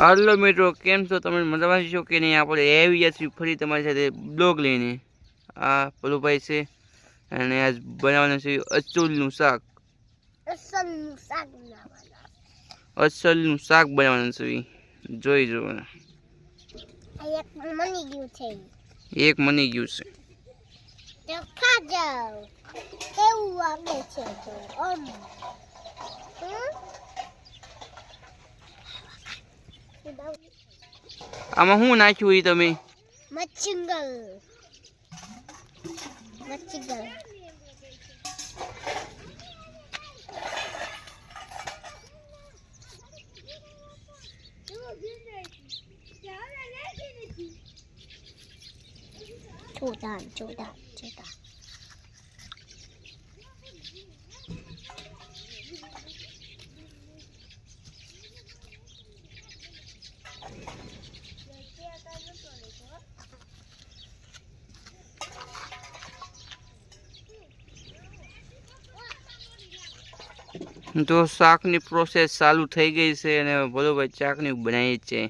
હાલો મિત્રો કેમ છો તમે? મજામાં છો કે નહીં? આપણે આવી ગયા છીએ ફરી તમારી સાથે બ્લોગ લઈને. આ પલુભાઈ છે અને આજ બનાવવાનું છે અચુલનું શાક. અસલનું શાક બનાવવાના. શાક બનાવવાનું છે જોઈ જો એક મની ગયું છે જાઓ કેવું વાગે છે તો આમ શું નાખ્યું એ તમે? મચ્છિંગલ. મચ્છિંગલ. જોરદાર જોરદાર જોરદાર તો શાકની પ્રોસેસ ચાલુ થઈ ગઈ છે અને ભલુભાઈ શાકની બનાવી છે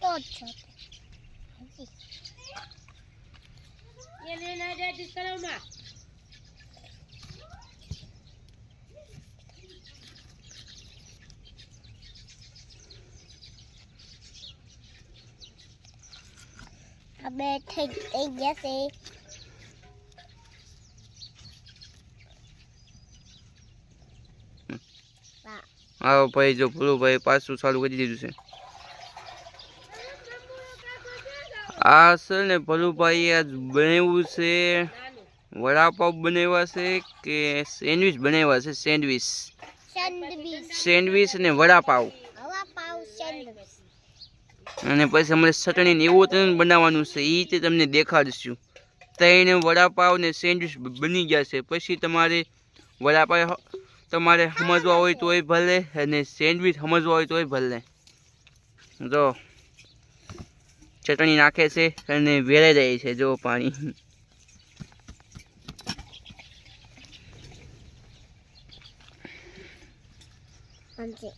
તો જ છો થઈ ગયા હા હા ભાઈ જો ભલુભાઈ પાછું ચાલુ કરી દીધું છે. આ છે ને ભલુભાઈ આજ બનાવ્યું છે. વડાપાવ બનાવ્યા છે કે સેન્ડવિચ બનાવ્યા છે? સેન્ડવિચ. સેન્ડવીચ. અને વડાપાવ. અને પછી અમારે ચટણી ને એવું ત્રણ બનાવવાનું છે એ તે તમને દેખાડીશું. ત્રણ વડાપાવ ને સેન્ડવિચ બની ગયા છે. પછી તમારે વડાપાવ તમારે સમજવા હોય તોય ભલે અને સેન્ડવિચ સમજવા હોય તોય ભલે. જો. ચટણી નાખે છે અને વેરાઈ જાય છે જો પાણી. અંતે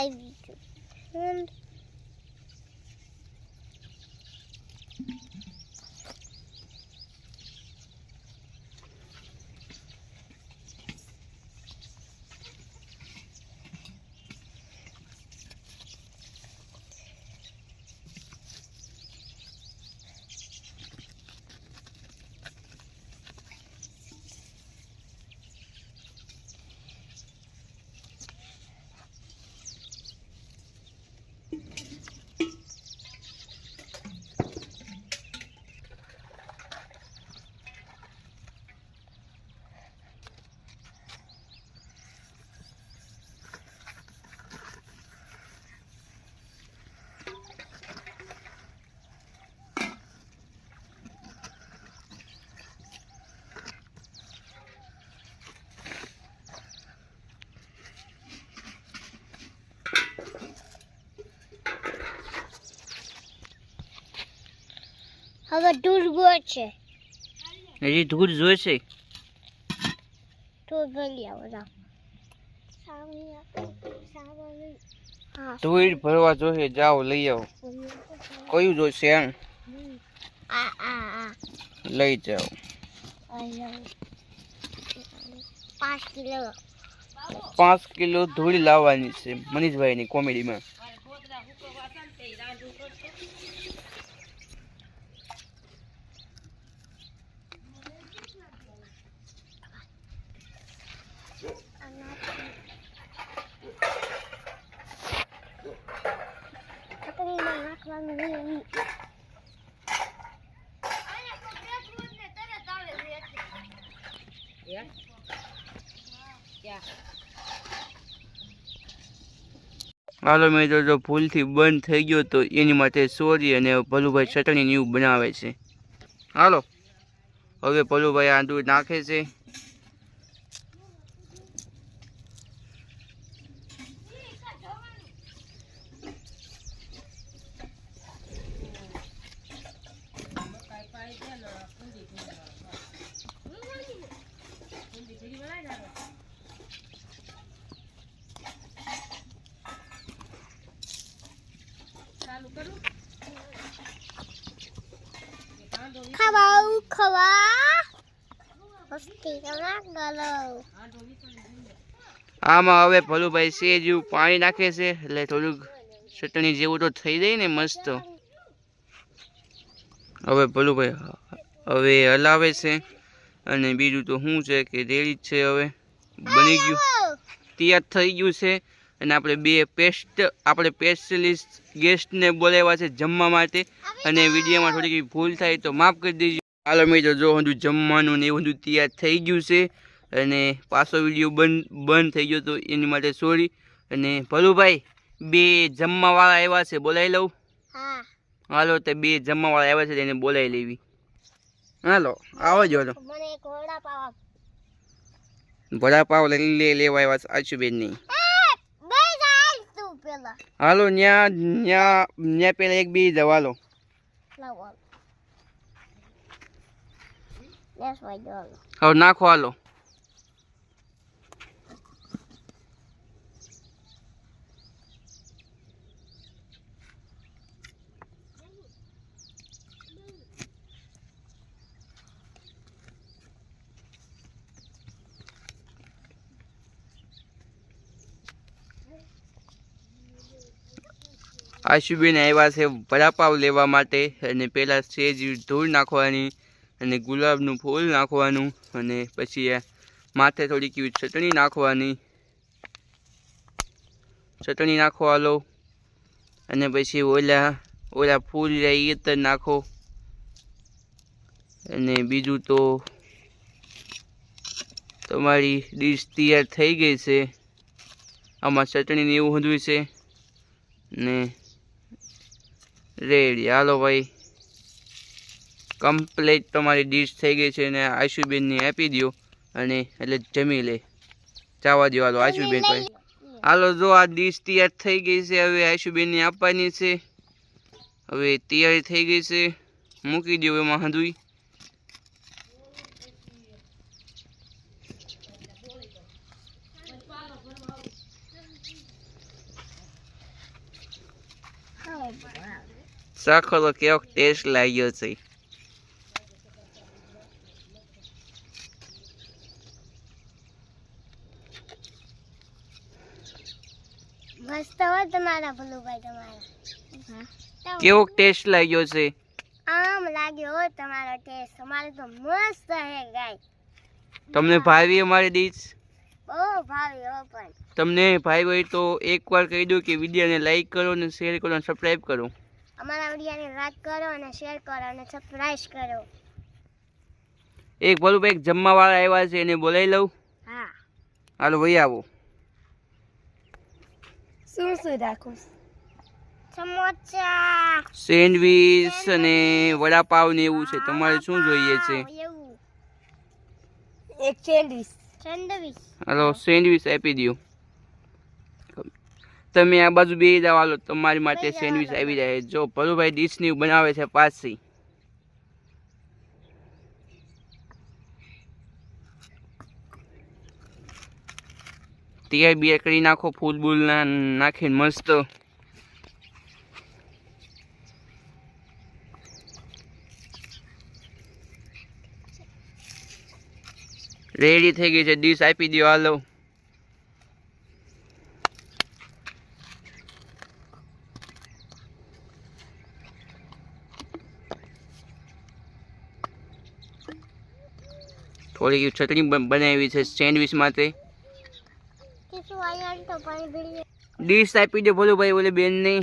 આવી ગયું હવે ડૂરગો છે. હજી ધૂળ જોઈશે ધૂળ ભરી આવો ધૂળ ભરવા જોઈએ જાઓ લઈ આવો. કયું જોઈશે એમ? લઈ જાઓ. પાંચ કિલો. પાંચ કિલો ધૂળ લાવવાની છે મનીષભાઈની કોમેડીમાં. હાલો મિત્રો, જો ભૂલથી બંધ થઈ ગયો તો એની માટે સોરી અને ભલુભાઈ ચટણી ન્યૂ બનાવે છે. હાલો. હવે ભલુભાઈ આ દૂધ નાખે છે ખાવા ખાવા મસ્તી કરા ગલો આમાં હવે ભલુભાઈ સે જેવું પાણી નાખે છે, એટલે થોડુંક ચટણી જેવું તો થઈ જાય ને મસ્ત. હવે ભલુભાઈ હવે હલાવે છે, અને બીજું તો શું છે કે રેડી છે હવે. બની ગયું. તૈયાર થઈ ગયું છે, અને આપણે બે પેસ્ટ, આપણે સ્પેશિયલિસ્ટ ગેસ્ટને બોલાવ્યા છે જમવા માટે. અને વિડીયોમાં થોડીક ભૂલ થાય તો માફ કરી દેજો. હાલો મિત્રો જો હજુ જમવાનું ને એવું બધું તૈયાર થઈ ગયું છે અને પાછો વીડિયો બંધ બંધ થઈ ગયો તો એની માટે સોરી અને ભલુભાઈ બે જમવાવાળા આવ્યા છે બોલાવી લઉં? હાલો તે બે જમવાવાળા આવ્યા છે તેને બોલાવી લેવી. હાલો આવો જ હાલો. વડાપાવ લઈ લે લેવા આવ્યા છે આશુબેન નહીં બે જાય તું પેલા. હાલો ન્યા ન્યા ન્યા પેલા એક બે જવાલો લાવો હવે નાખો હાલો. આશુબેન આવ્યા છે વડાપાવ લેવા માટે અને પહેલાં સેજ ધૂળ નાખવાની અને ગુલાબનું ફૂલ નાખવાનું અને પછી માથે થોડીક એવી ચટણી નાખવાની. ચટણી નાખવા લો. અને પછી ઓલા ઓલા ફૂલ એ તર નાખો. અને બીજું તો તમારી ડીશ તૈયાર થઈ ગઈ છે. આમાં ચટણીને એવું બધું છે. ને રેડી. હાલો ભાઈ. કમ્પ્લીટ તમારી ડીશ થઈ ગઈ છે અને આશુબેનને આપી દો અને એટલે જમી લે. જવા દો હાલો આશુબેન ભાઈ હાલો જો આ ડીશ તૈયાર થઈ ગઈ છે હવે આશુબેનને આપવાની છે. હવે તૈયારી થઈ ગઈ છે. મૂકી દો એમાં હાંધવી સાખો તો કેવો ટેસ્ટ લાગ્યો છે મસ્ત હોય તમારા ભલુભાઈ તમારા. કેવો ટેસ્ટ લાગ્યો છે? આમ લાગ્યો હો તમારો ટેસ્ટ તમારે તો મસ્ત હે ગાય તમને ભાવી અમારી ડીશ બહુ ભાવી હો પણ. તમને ભાઈ હોય તો એકવાર કહી દો કે વિડીયોને લાઈક કરો અને શેર કરો અને સબસ્ક્રાઇબ કરો. અમારા વિડીયોને લાઈક કરો અને શેર કરો અને સબસ્ક્રાઇબ કરો. એક ભલું ભાઈ જમવાવાળા આવ્યા છે એને બોલાવી લઉં. હા. હાલો ભાઈ આવો. શું શું રાખું. સમોસા. સેન્ડવીચ અને વડાપાવ ને એવું છે. તમારે શું જોઈએ છે? એક સેન્ડવીચ. સેન્ડવીચ. હલો સેન્ડવીચ આપી દો તમે આ બાજુ બે દવા લો તમારી માટે સેન્ડવીચ આવી જાય જો ભલુભાઈ ડીશની બનાવે છે પાછી. તૈયાર બે કરી નાખો, ફૂલ નાખીને મસ્ત. રેડી થઈ ગઈ છે ડીશ આપી દો હાલો. થોડી ચટણી બનાવી છે સેન્ડવિચ માટે. ડીશ આપી દે ભોલુભાઈ ઓલી બેનની.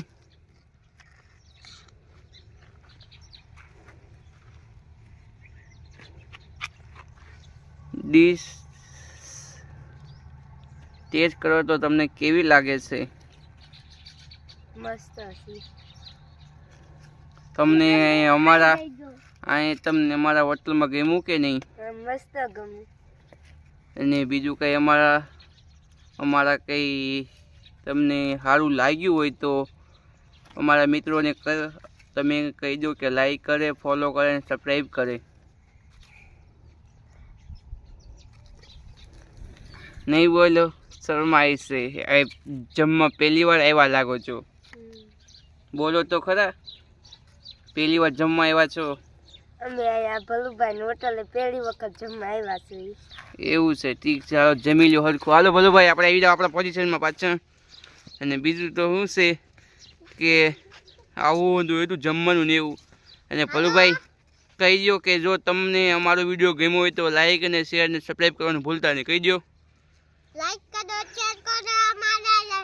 ડીશ ટેસ્ટ કરો તો તમને કેવી લાગે છે? મસ્ત તમને અમારા અહીં તમને અમારા હોટલમાં ગમ્યું કે નહીં? મસ્ત ગમ્યું. અને બીજું કંઈ અમારા અમારા કંઈ તમને સારું લાગ્યું હોય તો અમારા મિત્રોને તમે કહી દો કે લાઈક કરે ફોલો કરે અને સબસ્ક્રાઈબ કરે. નહીં બોલો શરમાય છે જમવા પહેલી વાર આવ્યા લાગો છો. બોલો તો ખરા. પહેલી વાર જમવા આવ્યા છો. અમે અહીંયા ભલુભાઈ હોટલે પહેલી વખત જમવા આવ્યા છીએ. એવું છે ઠીક છે. જમી લો હરખું. હાલો ભલો ભાઈ આપણે આવી જાઓ આપણા પોઝિશનમાં પાછળ અને બીજું તો શું છે કે આવું બધું એટલું જમવાનું ને એવું. અને ભલુભાઈ કહી દો કે જો તમને અમારો વીડિયો ગમ્યો હોય તો લાઈક અને શેર અને સબસ્ક્રાઈબ કરવાનું ભૂલતા નહીં. કહી દો લાઈક કરો શેર કરો અમારા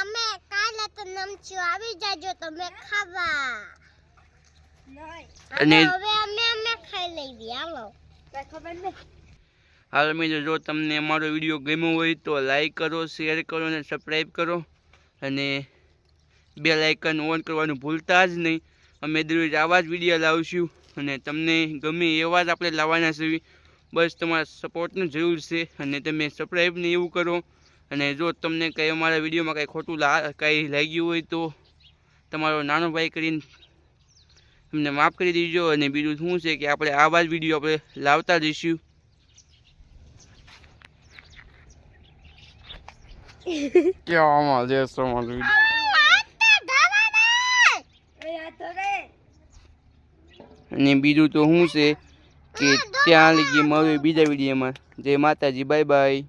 અમે કાલે તો નમચું આવી જાજો તમે ખાવા. અને હવે અમે અમે ખાઈ લઈએ આવો ખબર નહીં. હાલ મિત્રો, જો તમને અમારો વીડિયો ગમ્યો હોય તો લાઈક કરો શેર કરો અને સબસ્ક્રાઈબ કરો. અને બે લાઇકન ઓન કરવાનું ભૂલતા જ નહીં. અમે દરરોજ આવા જ વીડિયો લાવીશું અને તમને ગમે એવા જ આપણે લાવવાના છે. બસ તમારા સપોર્ટની જરૂર છે અને તમે સબસ્ક્રાઈબને એવું કરો. અને જો તમને કંઈ અમારા વિડીયોમાં કંઈ ખોટું લા, કંઈ લાગ્યું હોય તો તમારો નાનો ભાઈ કરીને તમને માફ કરી દીજો. અને બીજું શું છે કે આપણે આવા જ વીડિયો આપણે લાવતા રહીશું ક્યાં દેશો મારું અને બીજું તો શું છે કે ત્યાં લગી મળે બીજા વિડીયોમાં. જય માતાજી બાય બાય.